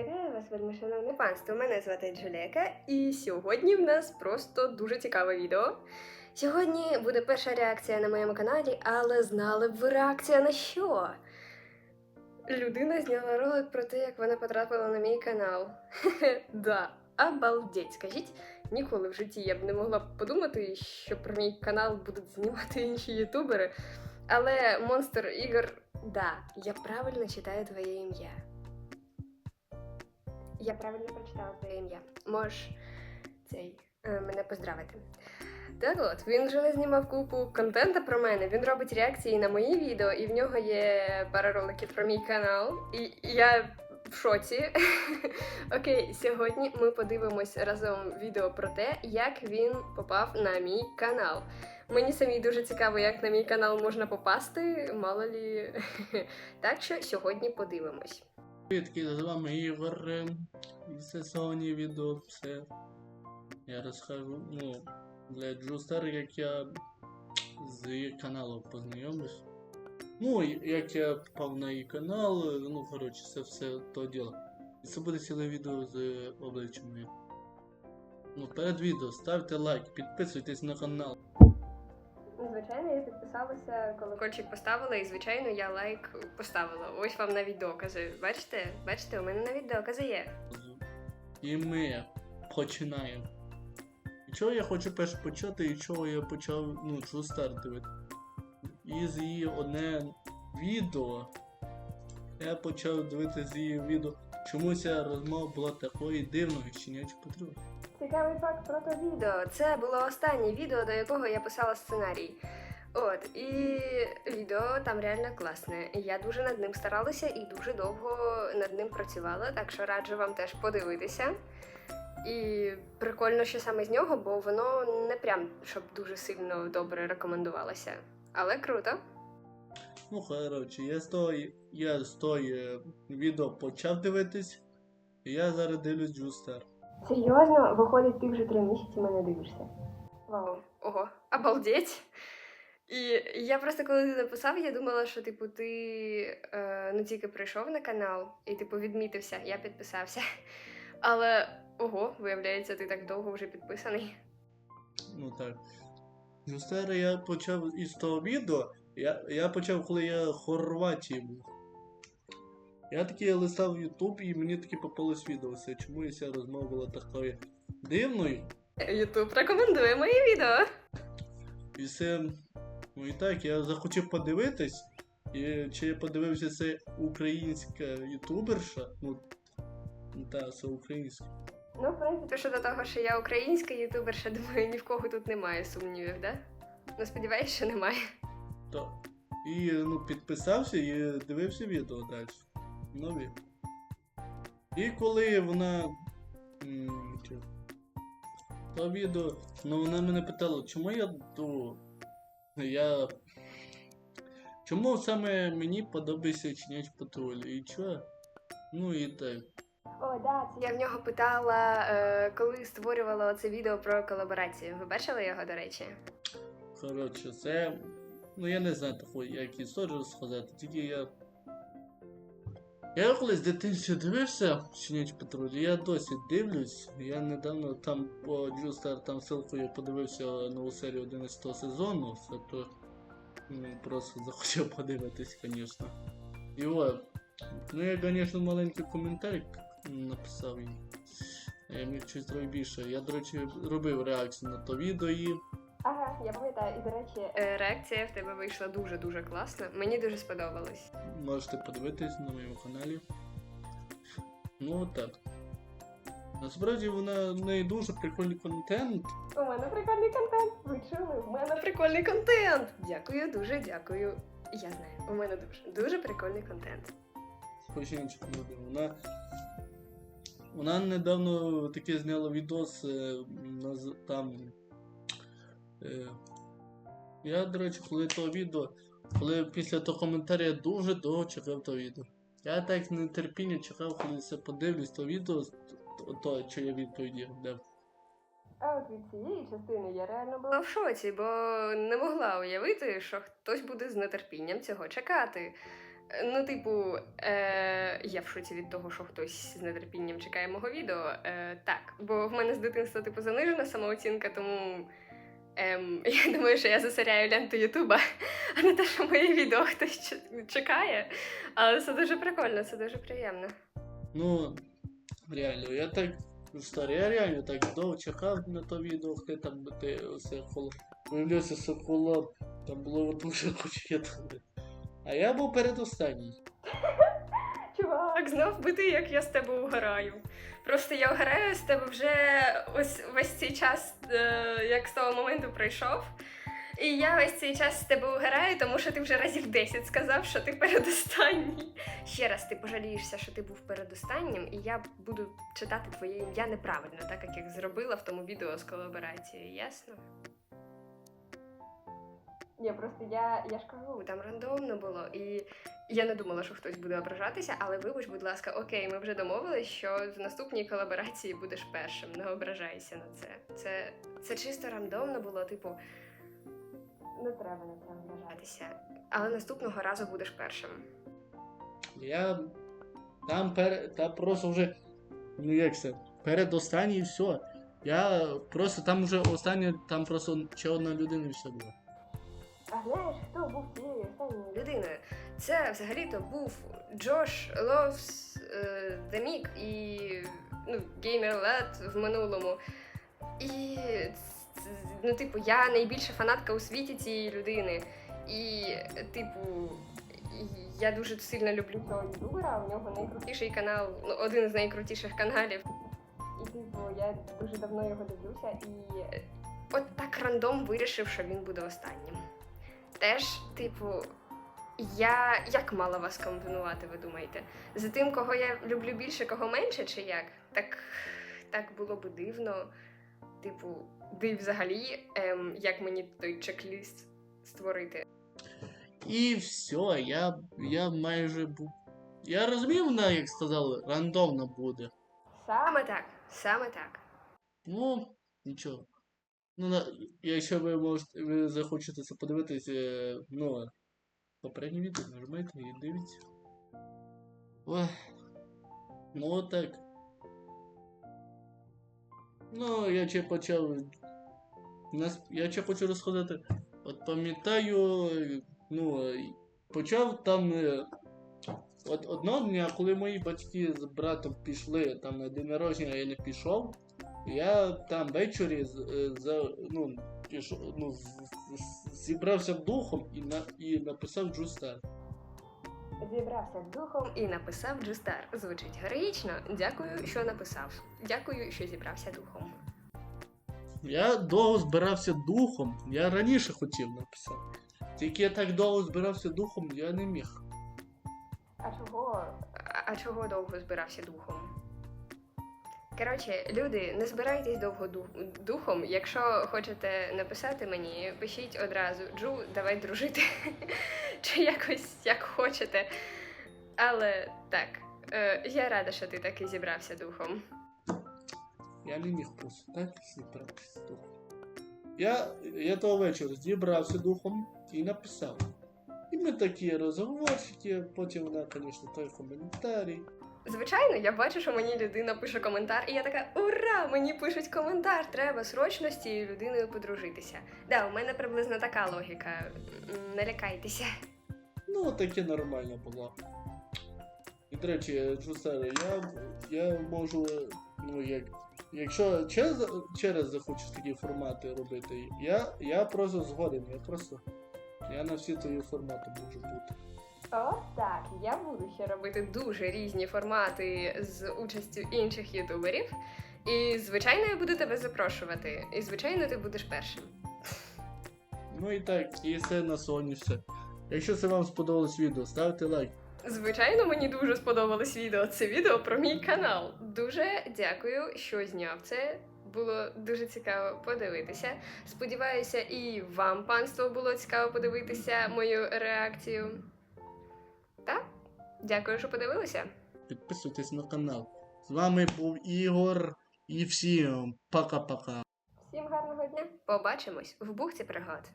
Вітаю вас, вельми шановне панство. Мене звати Джуліка, і сьогодні в нас просто дуже цікаве відео. Сьогодні буде перша реакція на моєму каналі, але знали б ви реакція на що? Людина зняла ролик про те, як вона потрапила на мій канал. Да, обалдеть, скажіть, ніколи в житті я б не могла подумати, що про мій канал будуть знімати інші ютубери. Але монстр ігор, да, я правильно читаю твоє ім'я. Я правильно прочитала твоє ім'я. Можеш цей е, мене поздравити. Так от, він вже знімав купу контента про мене. Він робить реакції на мої відео, і в нього є пара роликів про мій канал. І я в шоці. Окей, сьогодні ми подивимось разом відео про те, як він попав на мій канал. Мені самій дуже цікаво, як на мій канал можна попасти, мало лі. так що сьогодні подивимось. Привітки, з вами Ігор. І це сьогодні відео все. Я розкажу, ну, для Джустер, як я з каналу познайомився. Ну, як я попав на її канал, ну, коротше, це все то діло. І це буде ціле відео з обличчям. Ну, перед відео ставте лайк, підписуйтесь на канал. Звичайно, я підписалася, коли кольчик поставила, і звичайно я лайк поставила. Ось вам навіть докази. Бачите? Бачите, у мене навіть докази є. І ми починаємо. І чого я хочу перше почати, і чого я почав ну, Джустар дивити. І з її одне відео. Я почав дивитися з її відео. Чому ця розмова була такою дивною, що щенячий патруль. Цікавий факт про то відео. Це було останнє відео, до якого я писала сценарій. От, і відео там реально класне. Я дуже над ним старалася і дуже довго над ним працювала, так що раджу вам теж подивитися. І прикольно, що саме з нього, бо воно не прям щоб дуже сильно добре рекомендувалося. Але круто. Ну, коротше, я з того, я з того е, відео почав дивитись, і я зараз дивлюсь Джустар. Серйозно, виходить, ти вже три місяці мене дивишся. Вау, ого, обалдеть. І я просто коли ти написав, я думала, що типу ти е, ну тільки прийшов на канал і типу відмітився, я підписався. Але ого, виявляється, ти так довго вже підписаний. Ну так. Джустера я почав із того відео. Я, я почав, коли я в Хорватії був. Я таки листав YouTube і мені таки попалось відео. Це чому ця розмова була такою дивною. Ютуб рекомендує мої відео. І це. Ну і так, я захотів подивитись. І чи я подивився це українська ютуберша? Ну. Так, це українська. Ну, в принципі, щодо того, що я українська ютуберша, думаю, ні в кого тут немає сумнівів, да? Ну, сподіваюсь, що немає. Так. І ну, підписався і дивився відео далі. Нові. І коли вона. То відео. Ну вона мене питала, чому я ду. Я. Чому саме мені подобається чиняч патруль? І чого? Ну і так. О, да, це я в нього питала, е, коли створювала це відео про колаборацію. Ви бачили його, до речі? Коротше, це. Ну я не знаю таку, як історію розказати, тільки я. Я колись в дивився Щенячий патруль, я досі дивлюсь. Я недавно там по Джустар там ссылкою подивився нову серію 11 сезону, це то ну, просто захотів подивитись, звісно. І от. Ну я, звісно, маленький коментар написав їй. Я міг щось зробити більше. Я, до речі, робив реакцію на то відео і. Я пам'ятаю, і до речі, е, реакція в тебе вийшла дуже дуже класна. Мені дуже сподобалось. Можете подивитись на моєму каналі. Ну так. Насправді вона в неї дуже прикольний контент. У мене прикольний контент. Ви чули? У мене прикольний контент. Дякую, дуже дякую. Я знаю, у мене дуже дуже прикольний контент. Хоч інших не. Вона. Вона недавно таке зняла відос е, там. Е, я, до речі, коли того відео, коли після того коментаря я дуже довго чекав то відео. Я так з нетерпіння чекав, коли це подивлюсь то відео, то, то що я відповіді дав. А от від цієї частини я реально була в шоці, бо не могла уявити, що хтось буде з нетерпінням цього чекати. Ну, типу, е, я в шоці від того, що хтось з нетерпінням чекає мого відео. Е, так, бо в мене з дитинства типу занижена самооцінка, тому ем, я думаю, що я засоряю ленту Ютуба, а не те, що моє відео хтось чекає. Але це дуже прикольно, це дуже приємно. Ну, реально, я так старий, я реально так довго чекав на то відео, хто там ти оце коло. Виявився, що коло там було дуже куча. А я був передостанній. Чувак, знов би ти, як я з тебе угораю. Просто я угораю з тебе вже ось весь цей час, е, як з того моменту пройшов. І я весь цей час з тебе угораю, тому що ти вже разів 10 сказав, що ти передостанній. Ще раз ти пожалієшся, що ти був передостаннім, і я буду читати твоє ім'я неправильно, так як я зробила в тому відео з колаборацією, ясно? Ні, просто я, я ж кажу, там рандомно було, і я не думала, що хтось буде ображатися, але вибач, будь ласка, окей, ми вже домовились, що в наступній колаборації будеш першим. Не ображайся на це. Це, це чисто рандомно було, типу. Не треба на це ображатися. Але наступного разу будеш першим. Я там пер... та просто вже. Ну як це? Передостанній і все. Я просто там вже останнє, там просто ще одна людина і все було. А знаєш, хто був тією останньою людиною? Це взагалі-то був Джош Ловс Демік і ну, Геймер Лед в минулому. І ну, типу, я найбільша фанатка у світі цієї людини. І, типу, я дуже сильно люблю цього ютубера. У нього найкрутіший канал, ну, один з найкрутіших каналів. І типу, я дуже давно його дивлюся, і е, от так рандом вирішив, що він буде останнім. Теж, типу, я як мала вас комбінувати, ви думаєте? За тим, кого я люблю більше, кого менше, чи як? Так, так було б дивно. Типу, де взагалі, ем, як мені той чек-ліст створити. І все, я, я майже був. Я розумів, вона, як сказали, рандомно буде. Саме так, саме так. Ну, нічого. Ну, якщо ви можете, ви захочете це подивитись, е, ну, попереднє відео нажмайте і дивіться. Ой. Ну отак. Ну, я ще почав. Нас, я ще хочу розходити. От пам'ятаю, ну, почав там. е, От одного дня, коли мої батьки з братом пішли там на день народження, я не пішов. Я там ввечері е, за, ну, ну, зібрався духом і, на, і написав Джустар. Зібрався духом і написав Джустар. Звучить героїчно. Дякую, що написав. Дякую, що зібрався духом. Я довго збирався духом, я раніше хотів написати. Тільки я так довго збирався духом, я не міг. А чого? А чого довго збирався духом? Коротше, люди, не збирайтесь довго духом. Якщо хочете написати мені, пишіть одразу Джу, давай дружити. Чи якось як хочете. Але так, е, я рада, що ти таки зібрався духом. Я не міг просто так зібратися духом. Я, я того вечора зібрався духом і написав. І ми такі розговорчики, потім вона, звісно, той коментарій. Звичайно, я бачу, що мені людина пише коментар, і я така: ура! Мені пишуть коментар, треба срочно з цією людиною подружитися. Да, у мене приблизно така логіка. Не лякайтеся. Ну, таке нормально було. І до речі, Джусаре, я, я можу, ну як. Якщо через, через захочеш такі формати робити, я, я просто згоден, я просто. Я на всі твої формати можу бути. О, так, я буду ще робити дуже різні формати з участю інших ютуберів. І, звичайно, я буду тебе запрошувати. І, звичайно, ти будеш першим. Ну і так, і все на сьогодні все. Якщо це вам сподобалось відео, ставте лайк. Звичайно, мені дуже сподобалось відео. Це відео про мій канал. Дуже дякую, що зняв це. Було дуже цікаво подивитися. Сподіваюся, і вам, панство, було цікаво подивитися мою реакцію. Дякую, що подивилися. Підписуйтесь на канал. З вами був Ігор і всім пока-пока. Всім гарного дня. Побачимось в бухті пригод.